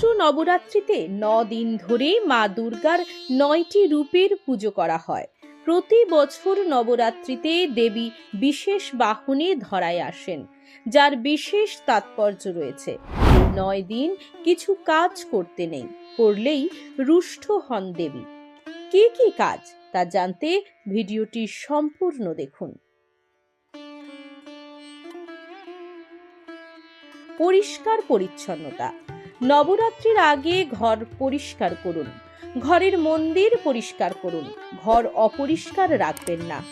চৈত্র নবরাত্রিতে ন দিন ধরে মা দুর্গার নয়টি রূপের পুজো করা হয়। প্রতি বছর নবরাত্রিতে দেবী বিশেষ বাহনে ধরায় আসেন, যার বিশেষ তাৎপর্য রয়েছে। নয় দিন কিছু কাজ করতে নেই, করলেই রুষ্ট হন দেবী। কি কি কাজ, তা জানতে ভিডিওটি সম্পূর্ণ দেখুন। পরিষ্কার পরিচ্ছন্নতা নবরাত্রির আগে ঘর পরিষ্কার করুন। ঘরের মন্দির পরিষ্কার করুন। ঘর অপরিষ্কার রাখবেন না।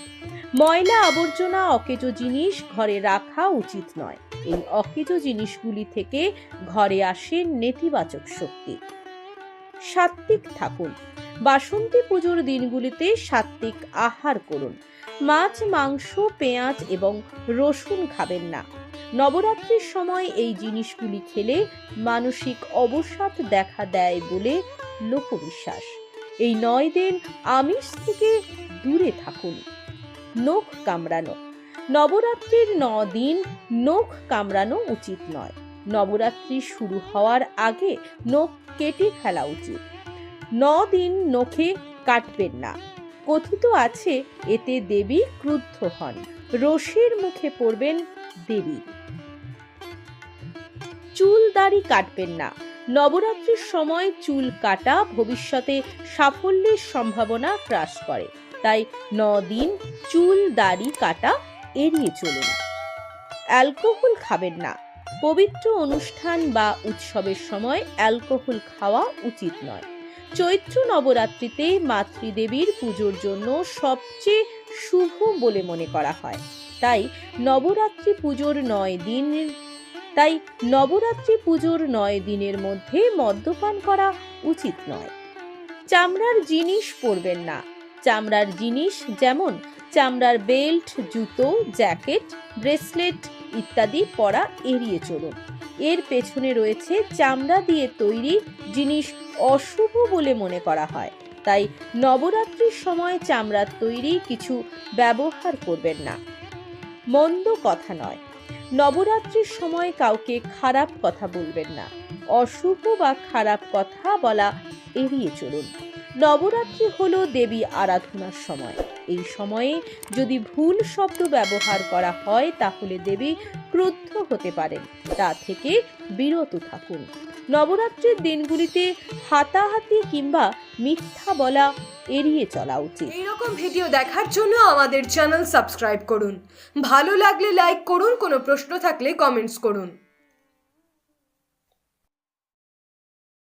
ময়লা আবর্জনা, অকেজো জিনিস ঘরে রাখা উচিত নয়। এই অকেজো জিনিসগুলি থেকে ঘরে আসে নেতিবাচক শক্তি। সাত্ত্বিক থাকুন। বাসন্তী পুজোর দিনগুলিতে সাত্ত্বিক আহার করুন। মাছ, মাংস, পেঁয়াজ এবং রসুন খাবেন না। নবরাত্রির সময় এই জিনিসগুলি খেলে মানসিক অবসাদ দেখা দেয় বলে লোকবিশ্বাস। এই নয় দিন আমিষ থেকে দূরে থাকুন। নখ কামড়ানো। নবরাত্রির ন দিন নখ কামড়ানো উচিত নয়। নবরাত্রি শুরু হওয়ার আগে নখ কেটে ফেলা উচিত। ন দিন নখে কাটবেন না। কথিত আছে, এতে দেবী ক্রুদ্ধ হন। রশির মুখে পড়বেন দেবী। চুল দাড়ি কাটবেন না। নবরাত্রির সময় চুল কাটা ভবিষ্যতে সাফল্যের সম্ভাবনা হ্রাস করে। তাই ন দিন চুল দাড়ি কাটা এড়িয়ে চলুন। অ্যালকোহল খাবেন না। পবিত্র অনুষ্ঠান বা উৎসবের সময় অ্যালকোহল খাওয়া উচিত নয়। চৈত্র নবরাত্রিতে মাতৃদেবীর পুজোর জন্য সবচেয়ে শুভ বলে মনে করা হয়। তাই নবরাত্রি পুজোর নয় দিন তাই নবরাত্রি পুজোর নয় দিনের মধ্যে মদ্যপান করা উচিত নয়। চামড়ার জিনিস পরবেন না। চামড়ার জিনিস যেমন চামড়ার বেল্ট, জুতো, জ্যাকেট, ব্রেসলেট ইত্যাদি পরা এড়িয়ে চলুন। এর পেছনে রয়েছে চামড়া দিয়ে তৈরি জিনিস অশুভ বলে মনে করা হয়। তাই নবরাত্রির সময় চামড়ার তৈরি কিছু ব্যবহার করবেন না। মন্দ কথা নয়। নবরাত্রির সময় কাউকে খারাপ কথা বলবেন না। অশুভ বা খারাপ কথা বলা এড়িয়ে চলুন। নবরাত্রি হলো দেবী আরাধনার সময়। এই সময়ে যদি ভুল শব্দ ব্যবহার করা হয়, তাহলে দেবী ক্রুদ্ধ হতে পারেন। তা থেকে বিরত থাকুন। নবরাত্রির দিনগুলিতে হাতাহাতি কিংবা মিথ্যা বলা এড়িয়ে চলা উচিত। এইরকম ভিডিও দেখার জন্য আমাদের চ্যানেল সাবস্ক্রাইব করুন। ভালো লাগলে লাইক করুন, কোনো প্রশ্ন থাকলে কমেন্টস করুন।